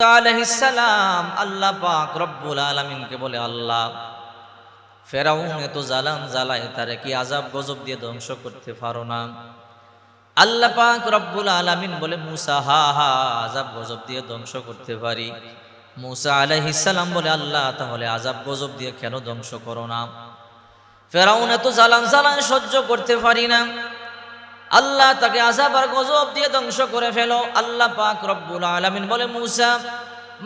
আলহিসাম আল্লাহ পাক রব্বুল আলমিনকে বলে, আল্লাহ, ফেরাউন এত জালাম জ্বালায়, তারে কি আজাব গজব দিয়ে ধ্বংস করতে পারো না? আল্লাহ পাক রব্বুল আলামিন বলে, মুসা, হা হা আজাব গজব দিয়ে ধ্বংস করতে পারি। মুসা আলাইহিসসালাম বলে, আল্লাহ, তাহলে আজাব গজব দিয়ে কেন ধ্বংস করো না? ফেরাউন এত জালাম জ্বালায় সহ্য করতে পারি না। আল্লাহ তাকে আজাব আর গজব দিয়ে ধ্বংস করে ফেলো। আল্লাহ পাক রব্বুল আলামিন বলে, মুসা,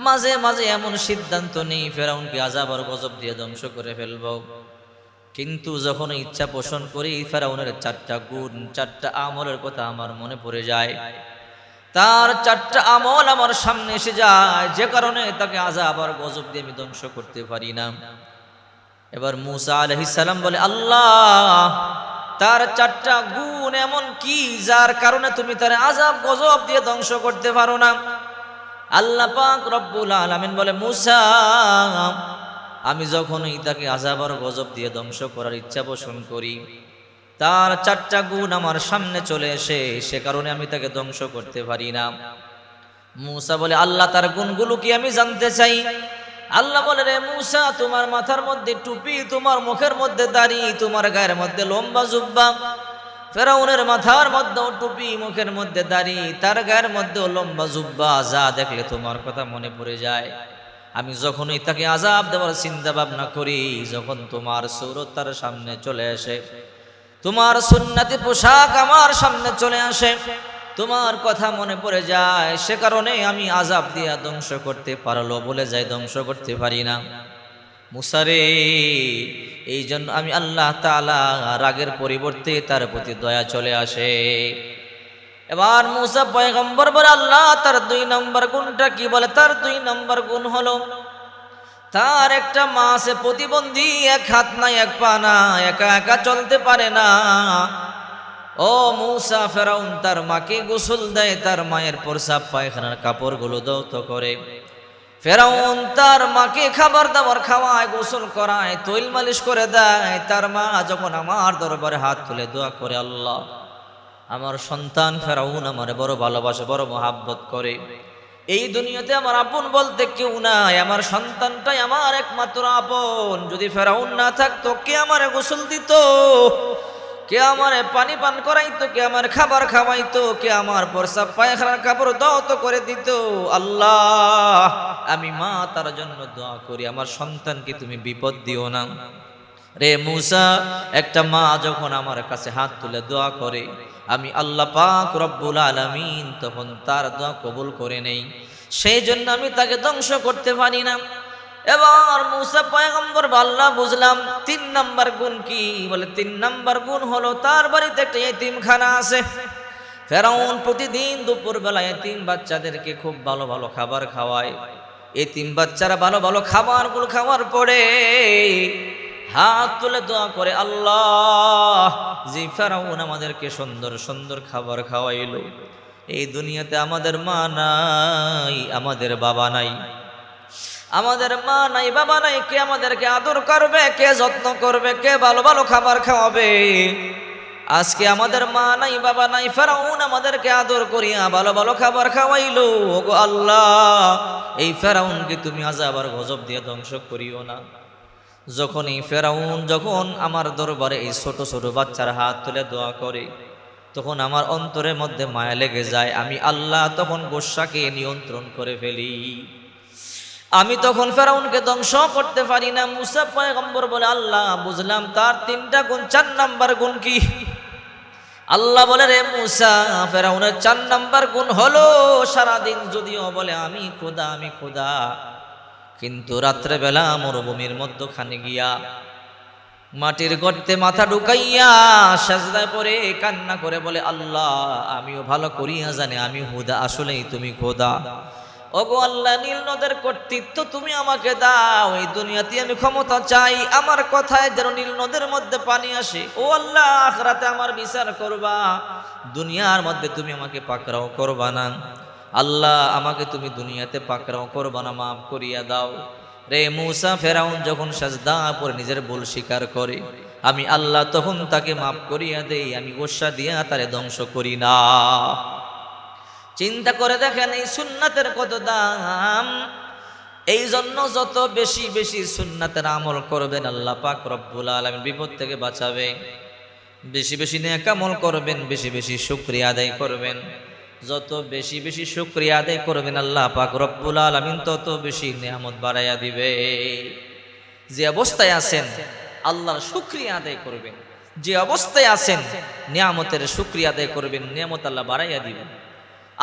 মাঝে মাঝে এমন সিদ্ধান্ত নেই, ফেরাউনকে আজাব আর গজব দিয়ে ধ্বংস করে ফেলব। কিন্তু যখন ইচ্ছা পোষণ করি, ফেরাউনের চারটা গুণ, চারটা আমলের কথা আমার মনে পড়ে যায়। তার চারটা আমল আমার সামনে এসে যায়, যে কারণে তাকে আজাব আর গজব দিয়ে আমি ধ্বংস করতে পারি না। এবার মুসা আলহিসাল্লাম বলে, আল্লাহ তার চারটা গুণ এমন কি, যার কারণে তুমি তার আজাব গজব দিয়ে ধ্বংস করতে পারো না। আল্লাহ পাক রব্বুল আলামিন বলে, মুসা, আমি যখনই তাকে আজাব আর গজব দিয়ে ধ্বংস করার ইচ্ছা পোষণ করি, তার চারটা গুণ আমার সামনে চলে এসে, সে কারণে আমি তাকে ধ্বংস করতে পারি না। মুসা বলে, আল্লাহ, তার গুণগুলো কি আমি জানতে চাই? আল্লাহ বলে, রে মুসা, তোমার মাথার মধ্যে টুপি, তোমার মুখের মধ্যে দাড়ি, তোমার গায়ের মধ্যে লম্বা জুব্বা, ফেরাউনের মাথার মধ্যেও টুপি, মুখের মধ্যে দাড়ি, তার গায়ের মধ্যেও লম্বা জুব্বা, যা দেখলে তোমার কথা মনে পড়ে যায়। আমি যখনই তাকে আজাব দেওয়ার চিন্তা ভাবনা করি, যখন তোমার সৌরত তার সামনে চলে আসে, তোমার সুন্নাতি পোশাক আমার সামনে চলে আসে তোমার কথা মনে পড়ে যায়, সে কারণে আমি আজাব দিয়া ধ্বংস করতে পারল বলে যাই ধ্বংস করতে পারি না। মুসারে এই জন্য আমি আল্লাহ তালা রাগের পরিবর্তে তার প্রতি দয়া চলে আসে। এবার মুসা পয়গম্বর বলে, আল্লাহ, তার দুই নম্বর গুণটা কি বলে? তার দুই নম্বর গুণ হলো, তার একটা মা আছে প্রতিবন্ধী এক হাত নাই, এক পা না একা একা চলতে পারে না। ও মৌসা, ফেরাউন তার মাকে গোসল দেয়, তার মায়ের প্রসাব পায়খানার কাপড়গুলো দৌত করে। ফেরাউন তার মাকে খাবার দাবার খাওয়ায়, গোসল করায়, তৈল মালিশ করে দেয়। তার মা যখন আমার দরবারে হাত তুলে দোয়া করে, আল্লাহ, আমার সন্তান ফেরাউন আমার বড় ভালোবাসে, বড় মহাব্বত করে। এই দুনিয়াতে আমার আপন বলতে কেউ নাই, আমার সন্তানটাই আমার একমাত্র আপন। যদি ফেরাউন না থাকতো, কে আমার গোসল দিত? কে আমারে পানি পান করাইতো, কে আমার খাবার খাওয়াইতো, কে আমার প্রসাব পায়খানার কাপড় দত করে দিত। আল্লাহ, আমি মা তার জন্য দোয়া করি, আমার সন্তানকে তুমি বিপদ দিও না। রে মুসা, একটা মা যখন আমার কাছে হাত তুলে দোয়া করে, আমি আল্লাহ পাক রব্বুল আলামিন তখন তার দোয়া কবুল করে নেই। সেই জন্য আমি তাকে ধ্বংস করতে পারি না। এবার মুসা পয়গম্বর আল্লাহ, বুঝলাম, তিন নাম্বার গুণ কি? বলে, তিন নাম্বার গুণ হলো তার বাড়িতে একটা এতিমখানা আছে। ফেরাউন প্রতিদিন দুপুর বেলায় এতিম বাচ্চাদেরকে খুব ভালো ভালো খাবার খাওয়ায়। এতিম বাচ্চারা ভালো ভালো খাবারগুলো খাওয়ার পরে হাত তুলে দোয়া করে, আল্লাহ জি ফেরাউন আমাদেরকে সুন্দর সুন্দর খাবার খাওয়াইলো। এই দুনিয়াতে আমাদের মা নাই, আমাদের বাবা নাই। আমাদের মা নাই, বাবা নাই, কে আমাদেরকে আদর করবে, কে যত্ন করবে, কে ভালো ভালো খাবার খাওয়াবে? আজকে আমাদের মা নাই, বাবা নাই, ফেরাউন আমাদেরকে আদর করিয়া ভালো ভালো খাবার খাওয়াইলো। ওগো আল্লাহ, এই ফেরাউনকে তুমি আজ আবার গজব দিয়ে ধ্বংস করিও না। যখন এই ফেরাউন যখন আমার দরবারে এই ছোট ছোট বাচ্চার হাত তুলে দোয়া করে, তখন আমার অন্তরের মধ্যে মায়া লেগে যায়। আমি আল্লাহ তখন গোসাকে নিয়ন্ত্রণ করে ফেলি। আমি তখন ফেরাউনকে ধ্বংস করতে পারি না। মুসা পয়গম্বর বলে, আল্লাহ, বুঝলাম তার তিনটা গুণ, চার নাম্বার গুণ কি? আল্লাহ বলে, রে মুসা, ফেরাউনের চার নাম্বার গুণ হলো সারাদিন যদিও বলে, আমি খোদা আমি খোদা। কিন্তু রাত্রেবেলা মরুভূমির মধ্যখানে গিয়া মাটির গর্তে মাথা ঢুকাইয়া সাজদায় পরে কান্না করে বলে, আল্লাহ, আমিও ভালো করিয়া জানি, আমি হুদা, আসলেই তুমি খোদা। ওগো আল্লাহ, নীল নদের কর্তৃত্ব তুমি আমাকে দাও। এই দুনিয়াতে আমি ক্ষমতা চাই। আমার কথায় যেন নীল নদের মধ্যে পানি আসে। ও আল্লাহ, আখরাতে আমার বিচার করবা। দুনিয়ার মধ্যে তুমি আমাকে পাকড়াও করবা না। আল্লাহ, আমাকে তুমি দুনিয়াতে পাকড়াও করবা না, মাফ করিয়া দাও। রে মুসা, ফেরাউন যখন সাজদা পরে নিজের ভুল স্বীকার করে, আমি আল্লাহ তখন তাকে মাফ করিয়া দেই। আমি গোসা দিয়া তারে ধ্বংস করি না। চিন্তা করে দেখেন এই সুন্নাতের কত দাম? এই জন্য যত বেশি বেশি সুন্নাতের আমল করবেন আল্লাহ পাক রব্বুল আলমিন বিপদ থেকে বাঁচাবে। বেশি বেশি নেকামল করবেন, বেশি বেশি শুক্রিয়া আদায় করবেন। যত বেশি বেশি শুক্রিয়া আদায় করবেন আল্লাহ পাক রব্বুল আলমিন তত বেশি নিয়ামত বাড়াইয়া দিবে। যে অবস্থায় আছেন, আল্লাহর শুক্রিয়া আদায় করবেন। যে অবস্থায় আছেন, নিয়ামতের শুক্রিয়া আদায় করবেন, নিয়ামত আল্লাহ বাড়াইয়া দিবেন।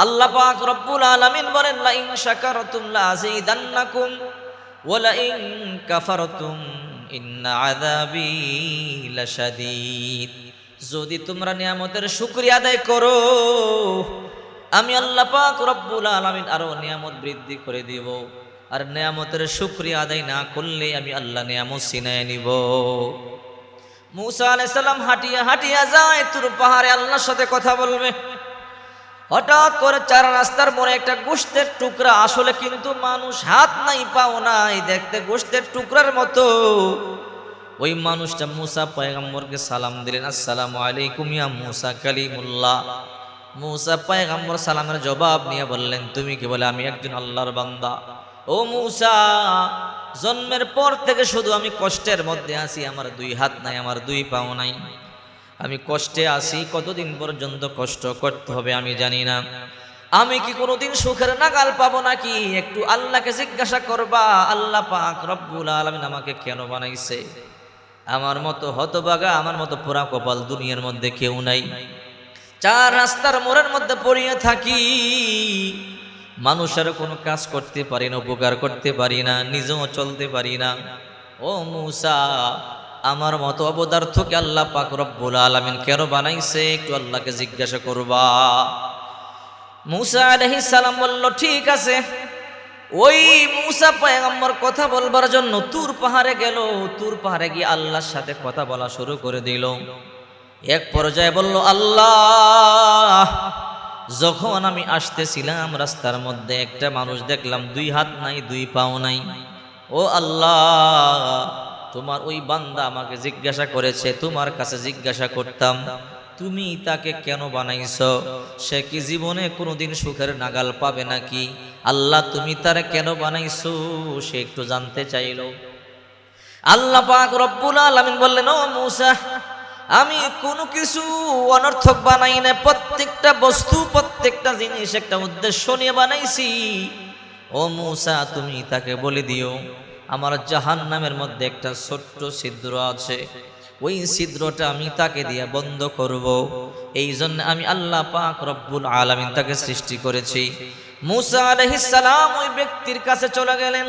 আল্লাহ পাক রব্বুল আলামিন বলেন লা ইন শাকারতুম লা আযীদান্নাকুম ওয়া লা ইন কাফারতুম ইন্না যদি তোমরা নিয়ামতের শুকরিয়া আদায় করো, আমি আল্লাহ পাক রব্বুল আলামিন আরও নিয়ামত বৃদ্ধি করে দিব। আর নিয়ামতের শুকরিয়া আদায় না করলে আমি আল্লাহ নিয়ামত সিনায় নিব। মুসা আলাইহিস হাঁটিয়া হাঁটিয়া যায়, তুর পাহাড়ে আল্লাহর সাথে কথা বলবে। হঠাৎ করে চার রাস্তার মোড়ে একটা গোষ্ঠের টুকরা, আসলে কিন্তু মানুষ হাত নাই, পাও নাই, দেখতে গোষ্ঠের টুকরার মতো। ওই মানুষটা মুসা পয়গাম্বরকে সালাম দিলেন, আসসালামু আলাইকুম ইয়া মুসা কালিমুল্লাহ। মুসা পয়গাম্বর সালামের জবাব নিয়ে বললেন, তুমি কি বলে, আমি একজন আল্লাহর বান্দা? ও মুসা, জন্মের পর থেকে শুধু আমি কষ্টের মধ্যে আছি, আমার দুই হাত নাই, আমার দুই পাও নাই। আমি কষ্টে আছি, কতদিন পর্যন্ত কষ্ট করতে হবে আমি জানি না। আমি কি কোনোদিন সুখের নাগাল পাবো নাকি? একটু আল্লাহকে জিজ্ঞাসা করবা, আল্লাহ পাক রব্বুল আলমিন আমাকে কেন বানাইছে? আমার মতো হতবাগা, আমার মতো পোড়া কপাল দুনিয়ার মধ্যে কেউ নাই। চার রাস্তার মোড়ের মধ্যে পড়িয়ে থাকি। মানুষের কোনো কাজ করতে পারি না, উপকার করতে পারি না, নিজেও চলতে পারি না। ও মুসা আমার মতো অবদার্থকে আল্লাহ পাক রব্বুল আলামিন কেন বানাইছে? একটু আল্লাহকে জিজ্ঞাসা করবা। মুসা আলাইহিস সালাম বলল, ঠিক আছে। ওই মুসা পয়গম্বর কথা বলবার জন্য তুর পাহাড়ে গেল। তুর পাহাড়ে গিয়ে আল্লাহর সাথে কথা বলা শুরু করে দিল। এক পর্যায়ে বলল, আল্লাহ, যখন আমি আসতেছিলাম রাস্তার মধ্যে একটা মানুষ দেখলাম, দুই হাত নাই, দুই পাও নাই। ও আল্লাহ তোমার ওই বান্দা আমাকে জিজ্ঞাসা করেছে, তোমার কাছে জিজ্ঞাসা করতাম, তুমি তাকে কেন বানাইছ? সে কি জীবনে কোনোদিন সুখের নাগাল পাবে নাকি? আল্লাহ, তুমি তারে কেন বানাইছো? সে একটু জানতে চাইল। আল্লাহ পাক রব্বুল আলামিন বললেন, ও মূসা, আমি কোনো কিছু অনর্থক বানাই না প্রত্যেকটা বস্তু, প্রত্যেকটা জিনিস একটা উদ্দেশ্য নিয়ে বানাইছি। ও মূসা, তুমি তাকে বলে দিও। আমার জাহান নামের মধ্যে একটা ছোট্ট ছিদ্র আছে। ওই ছিদ্রটা আমি তাকে দিয়ে বন্ধ করব। এই জন্য আমি আল্লাহ পাক রব্বুল আলামিন তাকে সৃষ্টি করেছি। মুসা আলাইহিস সালাম ওই ব্যক্তির কাছে চলে গেলেন।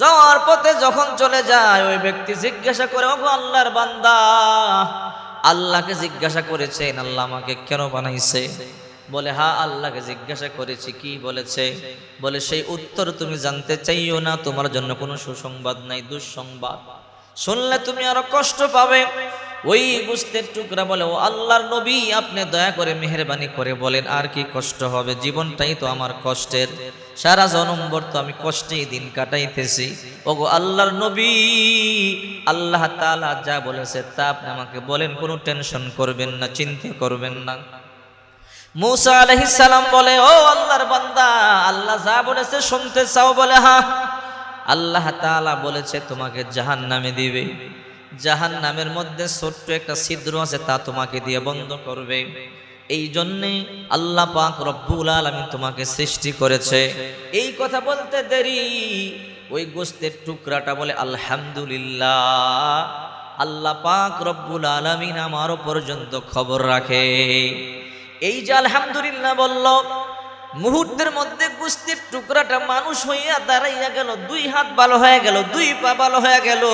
যাওয়ার পথে যখন চলে যায়, ওই ব্যক্তি জিজ্ঞাসা করে, ওগো আল্লাহর বান্দা, আল্লাহকে জিজ্ঞাসা করেছেন, আল্লাহ আমাকে কেন বানাইছে? বলে, হা, আল্লাহকে জিজ্ঞাসা করেছি, কি বলেছে? বলে, সেই উত্তর তুমি জানতে চাইও না, তোমার জন্য কোনো সুসংবাদ নাই, দুঃসংবাদ। শুনলে তুমি আরও কষ্ট পাবে। ওই বুঝতে টুকরা বলে, ও আল্লাহর নবী, আপনি দয়া করে মেহরবানি করে বলেন, আর কি কষ্ট হবে? জীবনটাই তো আমার কষ্টের। সারা জনম্বর তো আমি কষ্টেই দিন কাটাইতেছি। ওগো আল্লাহর নবী, আল্লাহ তালা যা বলেছে তা আপনি আমাকে বলেন, কোনো টেনশন করবেন না, চিন্তা করবেন না। মুসা সালাম বলে, ও আল্লাহর বান্দা, আল্লাহ যা বলেছে শুনতে চাও বলে হ্যাঁ আল্লাহ তাআলা বলেছে, তোমাকে জাহান নামে দিবে। জাহান নামের মধ্যে ছোট্ট একটা ছিদ্র আছে, তা তোমাকে দিয়ে বন্ধ করবে। এই জন্যে আল্লাহ পাক রব্বুল আলামিন তোমাকে সৃষ্টি করেছে। এই কথা বলতে দেরি। ওই গোস্তের টুকরাটা বলে, আলহামদুলিল্লাহ, আল্লাহ পাক রব্বুল আলামিন আমারও পর্যন্ত খবর রাখে। এই যে আলহামদুলিল্লাহ বলল, মুহূর্তের মধ্যে কুস্তির টুকরাটা মানুষ হইয়া দাঁড়াইয়া গেল, দুই হাত ভালো হয়ে গেল, দুই পা ভালো হয়ে গেল।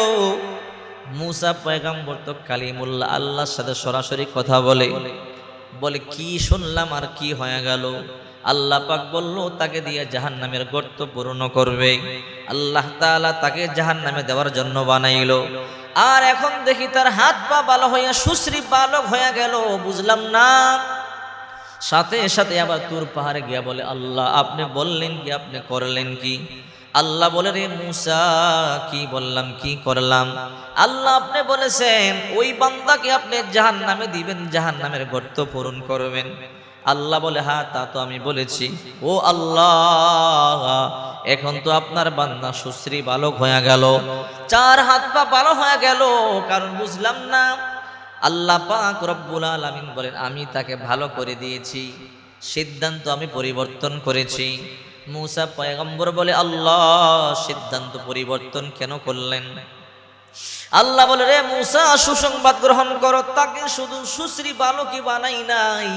মুসা পয়গাম্বর তো কালিমুল্লা আল্লাহর সাথে সরাসরি কথা বলে বলে, কি শুনলাম আর কি হয়ে গেল? আল্লাহ পাক বলল, তাকে দিয়ে জাহান নামের গর্ত পূর্ণ করবে। আল্লাহ তাআলা তাকে জাহান নামে দেওয়ার জন্য বানাইল। আর এখন দেখি তার হাত পা ভালো হইয়া, সুশ্রী বালক হয়ে গেল, বুঝলাম না। সাথে সাথে আবার তুর পাহাড়ে গিয়া বলে, আল্লাহ, আপনি বললেন কি, আপনি করলেন কি? আল্লাহ বলে, রে মুসা, কি বললাম, কি করলাম? আল্লাহ আপনি বলেছেন, ওই বান্দাকে আপনি জাহান নামে দিবেন জাহান নামের গর্ত পূরণ করবেন। আল্লাহ বলে হ্যাঁ তা তো আমি বলেছি। ও আল্লাহ, এখন তো আপনার বান্দা সুশ্রী বালক হয়ে গেল, চার হাত পা ভালো হয়ে গেল, কারণ বুঝলাম না আল্লাহ পাক রব্বুল আলামিন বলেন, আমি তাকে ভালো করে দিয়েছি, সিদ্ধান্ত আমি পরিবর্তন করেছি। মুসা পয়গম্বর বলে, আল্লাহ, সিদ্ধান্ত পরিবর্তন কেন করলেন? আল্লাহ বলে, রে মুসা, সুসংবাদ গ্রহণ করো, তাকে শুধু সুশ্রী বালকই বানাই নাই।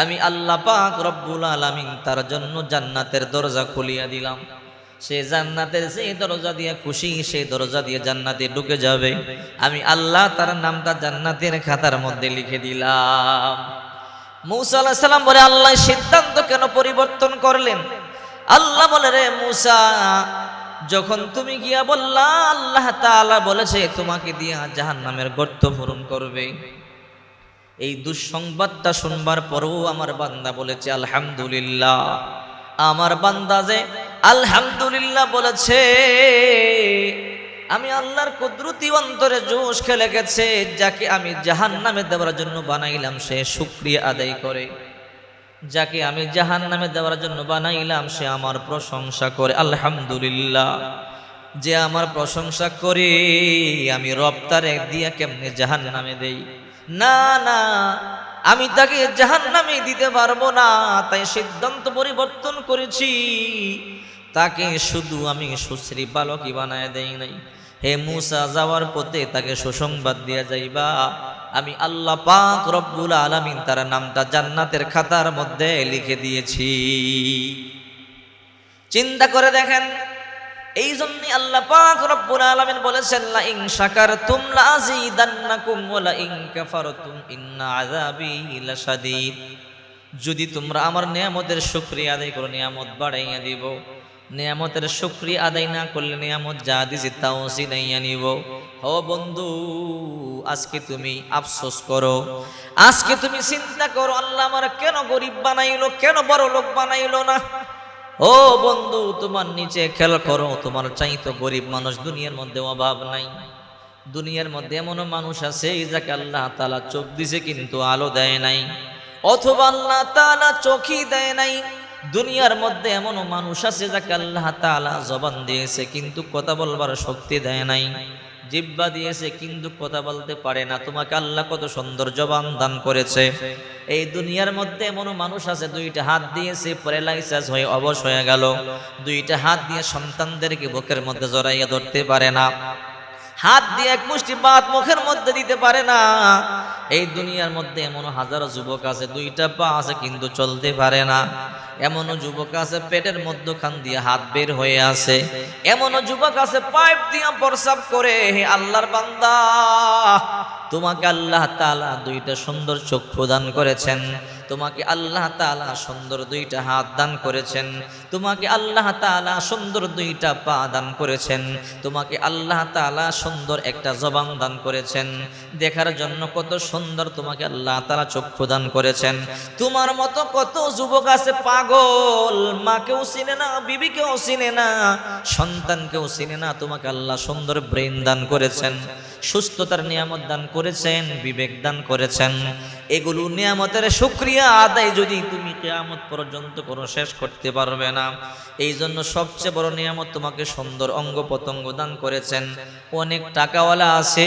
আমি আল্লাহ পাক রব্বুল আলামিন তার জন্য জান্নাতের দরজা খুলিয়া দিলাম। সে জান্নাতের সেই দরজা দিয়ে খুশি সেই দরজা দিয়ে জান্নাতে ঢুকে যাবে। আমি আল্লাহ তার নামটা জান্নাতের খাতার মধ্যে লিখে দিলাম। মুসা আলাহ সাল্লাম বলে, আল্লাহ সিদ্ধান্ত কেন পরিবর্তন করলেন? আল্লাহ বলে, রে মূসা, যখন তুমি গিয়া বললা, আল্লাহ তাআলা বলেছে, তোমাকে দিয়া জাহান্নামের গর্ত পূরণ করবে। এই দুঃসংবাদটা শুনবার পরও আমার বান্দা বলেছে, আলহামদুলিল্লাহ। আমার বান্দা যে আলহামদুলিল্লাহ বলেছে, আমি আল্লাহর কুদরতি অন্তরে জোশ খেলে গেছে যাকে আমি জাহান নামে দেওয়ার জন্য বানাইলাম, সে সুক্রিয়া আদায় করে। যাকে আমি জাহান নামে দেওয়ার জন্য বানাইলাম, সে আমার প্রশংসা করে। আলহামদুলিল্লাহ। যে আমার প্রশংসা করে, আমি রপ্তারে দিয়া কেমনে জাহান নামে দেই? না না, আমি তাকে জাহান নামে দিতে পারব না, তাই সিদ্ধান্ত পরিবর্তন করেছি। তাকে শুধু আমি সুশ্রী বালকই বানায় দেই নাই। হে মুসা, যাওয়ার পথে তাকে সুসংবাদ দিয়া যাইবা। আমি আল্লাহ পাক রব্বুল আলামিন তার নামটা জান্নাতের খাতার মধ্যে লিখে দিয়েছি। চিন্তা করে দেখেন এই জন্য আল্লাহ পাক রব্বুল আলামিন বলেছেন লা ইন শাকারতুম লা আযীদান্নাকুম ওয়া লা কাফারতুম ইন্না আযাবি লাশাদীদ। যদি তোমরা আমার নিয়ামতের শুকরিয়া আদায় করো, নিয়ামত বাড়াইয়া দিব। নিয়ামতের শুকরিয়া আদায় না করলে নিয়ামত যা দিছি তাও সিনাইয়া নিব ও বন্ধু, আজকে তুমি আফসোস করো। আজকে তুমি চিন্তা করো, আল্লাহ আমার কেন গরিব বানাইলো, কেন বড় লোক বানাইলো না? ও বন্ধু, তোমার নিচে খেয়াল করো, তোমার চাইতো গরিব মানুষ দুনিয়ার মধ্যে অভাব নাই। দুনিয়ার মধ্যে এমনও মানুষ আছে যাকে আল্লাহ তালা চোখ দিছে কিন্তু আলো দেয় নাই। অথবা আল্লাহ তালা চোখই দেয় নাই। দুনিয়ার মধ্যে এমনও মানুষ আছে যাকে আল্লাহ তালা জবান দিয়েছে, কিন্তু কথা বলবার শক্তি দেয় নাই। জিব্বা দিয়েছে, কিন্তু কথা বলতে পারে না। তোমাকে আল্লাহ কত সুন্দর জবান দান করেছে। এই দুনিয়ার মধ্যে এমন মানুষ আছে, দুইটা হাত দিয়েছে প্যারালাইসিস হয়ে অবশ হয়ে গেল। দুইটা হাত দিয়ে সন্তানদেরকে বুকের মধ্যে জড়াইয়া ধরতে পারে না। হাত দিয়ে এক মুষ্টি বাত মুখের মধ্যে দিতে পারে না। এই দুনিয়ার মধ্যে এমন হাজারো যুবক আছে, দুইটা পা আছে, কিন্তু চলতে পারে না। এমনও যুবক আছে, পেটের মধ্যখান দিয়ে হাত বের হয়ে আছে। এমনও যুবক আছে, পাইপ দিয়ে প্রসাব করে আল্লাহর বান্দা, তোমাকে আল্লাহ তাআলা দুইটা সুন্দর চক্ষু দান করেছেন। তোমাকে আল্লাহ তাআলা সুন্দর দুইটা হাত দান করেছেন। তোমাকে আল্লাহ তাআলা সুন্দর দুইটা পা দান করেছেন। তোমাকে আল্লাহ তাআলা সুন্দর একটা জবান দান করেছেন। দেখার জন্য কত সুন্দর তোমাকে আল্লাহ তাআলা চক্ষু দান করেছেন। তোমার মতো কত যুবক আছে, পাগল মাকেও চিনে না, বিবিকেও চিনে না, সন্তানকেও চিনে না, তোমাকে আল্লাহ সুন্দর ব্রেন দান করেছেন। সুস্থতার নিয়ামত দান করেছেন, বিবেক দান করেছেন। এগুলো নিয়ামতের শুক্রিয়া আদায় যদি তুমি কেয়ামত পর্যন্ত কোনো শেষ করতে পারবে না। এই জন্য সবচেয়ে বড় নিয়ামত তোমাকে সুন্দর অঙ্গ প্রত্যঙ্গ দান করেছেন। অনেক টাকাওয়ালা আছে,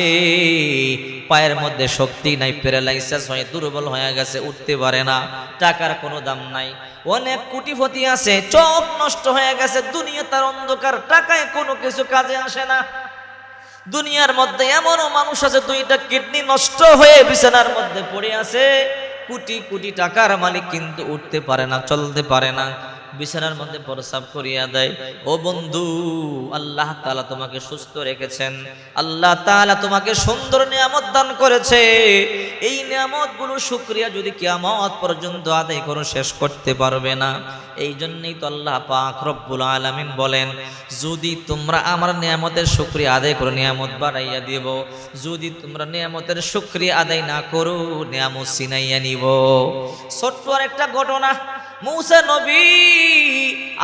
পায়ের মধ্যে শক্তি নাই, প্যারালাইসিস হয়ে, দুর্বল হয়ে গেছে, উঠতে পারে না, টাকার কোনো দাম নাই। অনেক কুটিপতি আছে, চোখ নষ্ট হয়ে গেছে, দুনিয়া তার অন্ধকার, টাকায় কোনো কিছু কাজে আসে না। দুনিয়ার মধ্যে এমনও মানুষ আছে, দুইটা কিডনি নষ্ট হয়ে বিছানার মধ্যে পড়ে আছে। কোটি কোটি টাকার মালিক কিন্তু উঠতে পারে না, চলতে পারে না। বিছানার মধ্যে প্রসাব করিয়া দেয়। ও বন্ধু, আল্লাহ তাআলা তোমাকে সুস্থ রেখেছেন। আল্লাহ তাআলা তোমাকে সুন্দর নিয়ামত দান করেছে। এই নিয়ামতগুলো শুকরিয়া যদি কিয়ামত পর্যন্ত আদায় করো, শেষ করতে পারবে না। এই জন্যই তো আল্লাহ পাক রব্বুল আলামিন বলেন, যদি তোমরা আমার নিয়ামতের শুকরিয়া আদায় করো, নিয়ামত বাড়াইয়া দিব। যদি তোমরা নিয়ামতের শুকরিয়া আদায় না করো, নিয়ামত সিনাইয়া নিব। ছোট্ট আর একটা ঘটনা। মৌসা নবী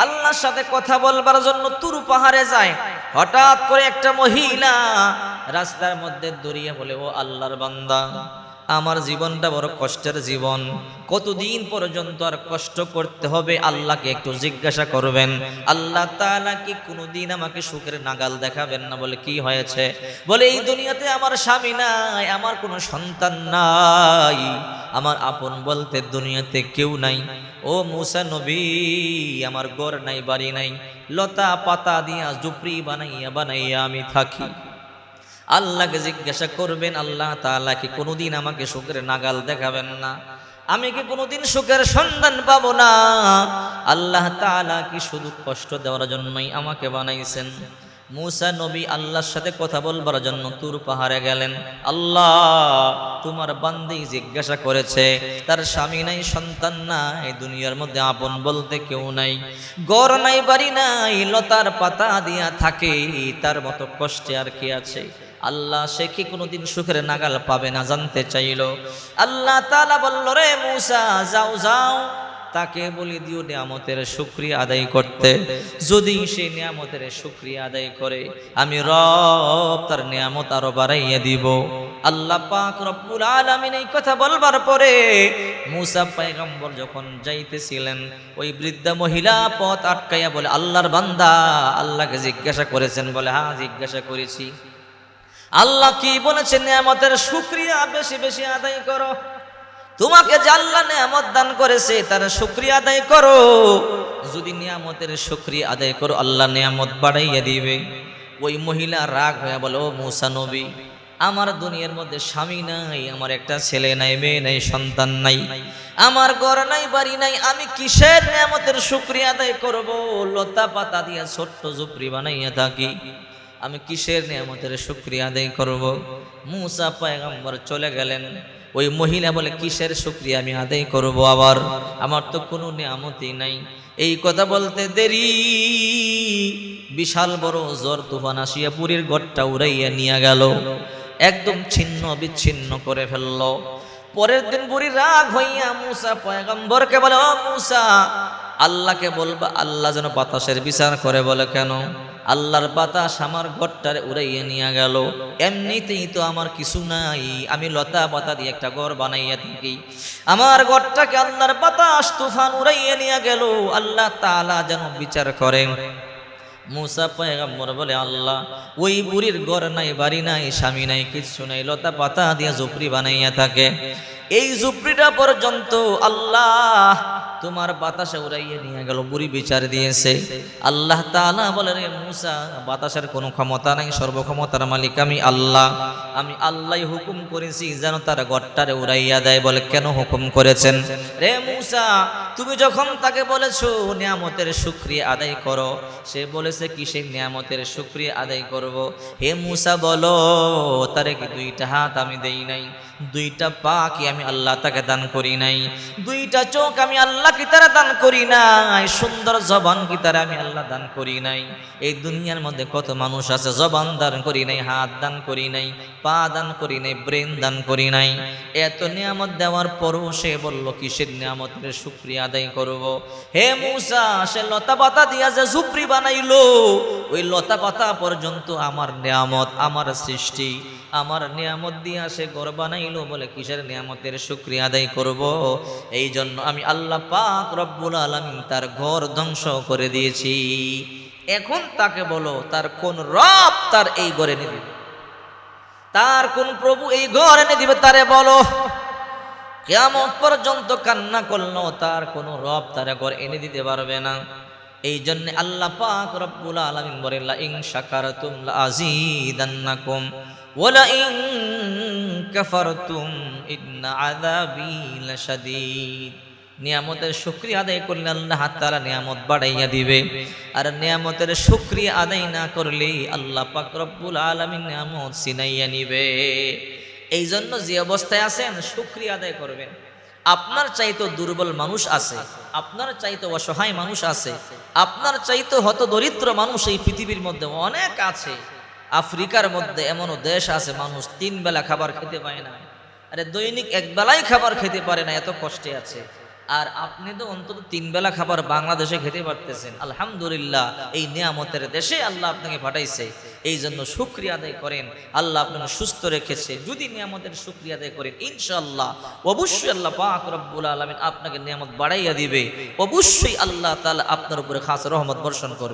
আল্লাহর সাথে কথা বলবার জন্য তুরু পাহাড়ে যায়। হঠাৎ করে একটা মহিলা রাস্তার মধ্যে দড়িয়ে বলে, ও আল্লাহর বান্দা। আমার জীবনটা বড় কষ্টের জীবন। কতদিন পর্যন্ত আর কষ্ট করতে হবে আল্লাহকে একটু জিজ্ঞাসা করবেন। আল্লাহ তাআলা কি কোনোদিন আমাকে সুখের নাগাল দেখাবেন না বলে কি হয়েছে? বলে, এই দুনিয়াতে আমার স্বামী নাই, আমার কোনো সন্তান নাই। আমার আপন বলতে দুনিয়াতে কেউ নাই। ও মুসা নবী, আমার গড় নাই, বাড়ি নাই। লতা পাতা দিয়া জুপড়ি বানাইয়া বানাইয়া আমি থাকি। আল্লাহকে জিজ্ঞাসা করবেন, আল্লাহ তাআলা কি কোনোদিন আমাকে সুখের নাগাল দেখাবেন না? আমি কি কোনোদিন সুখের সন্ধান পাবো না? আল্লাহ তাআলা কি শুধু কষ্ট দেওয়ার জন্যই আমাকে বানাইছেন। মুসা নবী আল্লাহর সাথে কথা বলবার জন্য তুর পাহাড়ে গেলেন। আল্লাহ, তোমার বান্দি জিজ্ঞাসা করেছে, তার স্বামী নাই, সন্তান নাই, দুনিয়ার মধ্যে আপন বলতে কেউ নাই। গড় নাই, বাড়ি নাই, লতার পাতা দিয়া থাকে, তার মতো কষ্টে আর কি আছে? আল্লাহ, সে কি কোনোদিন সুখের নাগাল পাবে না জানতে চাইল? আল্লাহ তালা বলল, রে মুসা, যাও যাও। তাকে বলি দিও নিয়ামতের শুক্রিয়া আদায় করতে। যদি সে নিয়ামতের শুক্রিয়া আদায় করে, আমি রব তার নিয়ামত আরও বাড়াইয়ে দিব। আল্লাহ পাক রব্বুল আলামিন এই কথা বলবার পরে মুসা পয়গম্বর যখন যাইতেছিলেন, ওই বৃদ্ধা মহিলা পথ আটকাইয়া বলে, আল্লাহর বান্দা, আল্লাহকে জিজ্ঞাসা করেছেন। বলে হ্যাঁ জিজ্ঞাসা করেছি। আল্লাহ কি বলেছেন, নিয়ামতের শুক্রিয়া বেশি বেশি আদায় করো। তোমাকে যে আল্লাহ নিয়ামত দান করেছে, তার শুক্রিয়া আদায় করো। যদি নিয়ামতের শুক্রিয়া আদায় করো, আল্লাহ নিয়ামত বাড়াইয়া দিবে। ওই মহিলা রাগ হয়ে বলে মুসা নবী, আমার দুনিয়ার মধ্যে স্বামী নাই, আমার একটা ছেলে নাই, মেয়ে নাই, সন্তান নাই, আমার ঘর নাই, বাড়ি নাই, আমি কিসের নিয়ামতের শুক্রিয়া আদায় করব? লতা পাতা দিয়া ছোট্ট ঝুপড়ি বানাইয়া থাকি। আমি কিসের নিয়ামতের শুক্রিয়া আদায় করব? মুসা পয়গম্বর চলে গেলেন। ওই মহিলা বলে, কিসের শুক্রিয়া আমি আদায় করব আবার? আমার তো কোনো নিয়ামতই নাই। এই কথা বলতে দেরি, বিশাল বড় জ্বর তুফান আসিয়া পুরীর গড়টা উড়াইয়া নিয়ে গেল। একদম ছিন্ন বিচ্ছিন্ন করে ফেলল। পরের দিন বুড়ি রাগ হইয়া মুসা পয়গম্বরকে বলে, ও মুসা, আল্লাহকে বলবা, আল্লাহ যেন বাতাসের বিচার করে বলে কেন? আল্লাহর বাতাস আমার ঘরটারে উড়াইয়া নিয়ে গেল। এমনিতেই তো আমার কিছু নাই। আমি লতা পাতা দিয়ে একটা ঘর বানাইয়া থাকি। আমার ঘরটাকে আল্লাহর বাতাস তুফান উড়াইয়া নিয়ে গেল। আল্লাহ তালা যেন বিচার করেন। মুসা পয়গম্বর বলে, আল্লাহ, ওই বুড়ির ঘর নাই, বাড়ি নাই, স্বামী নাই, কিচ্ছু নাই। লতা পাতা দিয়ে ঝুপড়ি বানাইয়া থাকে। এই ঝুপড়িটা পর্যন্ত আল্লাহ তোমার বাতাসে উড়াইয়ে নিয়ে গেল, বুড়ি বিচার দিয়েছে। আল্লাহ তাআলা বলে রে মুসা, বাতাসের কোনো ক্ষমতা নাই, সর্বক্ষমতার মালিক আমি আল্লাহ। আমি আল্লাহ হুকুম করেছি যেন তার গড়টারে উড়াইয়া দেয় বলে কেন হুকুম করেছেন? রে মুসা, তুমি যখন তাকে বলেছ, নিয়ামতের শুক্রিয়া আদায় করো, সে বলেছে কি কিসের নিয়ামতের শুক্রিয়া আদায় করব? হে মুসা, বলো, তারে কি দুইটা হাত আমি দেই নাই? দুইটা পা কি আমি আল্লাহ তাকে দান করি নাই? দুইটা চোখ আমি আল্লাহ কি তারা দান করি নাই? সুন্দর জবান কি তারা আমি আল্লাহ দান করি নাই? এই দুনিয়ার মধ্যে কত মানুষ আছে, জবান দান করি নাই, হাত দান করি নাই, পা দান করি নাই, ব্রেন দান করি নাই। এত নিয়ামত দেওয়ার পরও সে বলল, কিসের নিয়ামতের শুক্রিয়া আদায় করব? হে মুসা, সে লতা পাতা দিয়া যে ঝুপড়ি বানাইলো, ওই লতা পাতা পর্যন্ত আমার নিয়ামত, আমার সৃষ্টি। আমার নিয়ামত দিয়ে সে ঘর বানাইলো বলে কিসের নিয়ামতের শুক্রিয়া আদায় করব? এই জন্য আমি আল্লাহ পাক রব্বুল আলামিন তার ঘর ধ্বংস করে দিয়েছি। এখন তাকে বলো, তার কোন রব তার এই ঘরে এনে দিবে তার কোন প্রভু এই ঘর এনে দিবে তারে বলো। কেয়ামত পর্যন্ত কান্না করল তার কোনো রব তারা ঘর এনে দিতে পারবে না। এই জন্য আল্লাহ পাক রব্বুল আলামিন বলেন লা ইন শাকারতুম লা ওয়া লা ইন কাফারতুম ইন্না নিয়ামতের শুক্রিয়া আদায় করলে আল্লাহ তাআলা নিয়ামত বাড়াইয়া দিবে। আর নিয়ামতের শুক্রিয়া আদায় না করলে আল্লাহ পাক রব্বুল আলামিন নিয়ামত সিনাইয়া নিবে। এই জন্য যে অবস্থায় আছেন, শুক্রিয়া আদায় করবেন। আপনার চাইতো দুর্বল মানুষ আছে, আপনার চাইতো অসহায় মানুষ আছে, আপনার চাইতো হত দরিদ্র মানুষ এই পৃথিবীর মধ্যে অনেক আছে। আফ্রিকার মধ্যে এমনও দেশ আছে, মানুষ তিন বেলা খাবার খেতে পায় না। আরে দৈনিক এক বেলায় খাবার খেতে পারে না, এত কষ্টে আছে। আর আপনি তো অন্তত তিন বেলা খাবার বাংলাদেশে খেতে পারতেছেন। আলহামদুলিল্লাহ, এই নিয়ামতের দেশে আল্লাহ আপনাকে পাঠাইছে। এই জন্য শুক্রিয়া আদায় করেন। আল্লাহ আপনাকে সুস্থ রেখেছে। যদি নিয়ামতের শুক্রিয়া আদায় করেন, ইনশাআল্লাহ, অবশ্যই আল্লাহ পাক রব্বুল আলমিন আপনাকে নিয়ামত বাড়াইয়া দিবে। অবশ্যই আল্লাহ তাআলা আপনার উপরে খাস রহমত বর্ষণ করবে।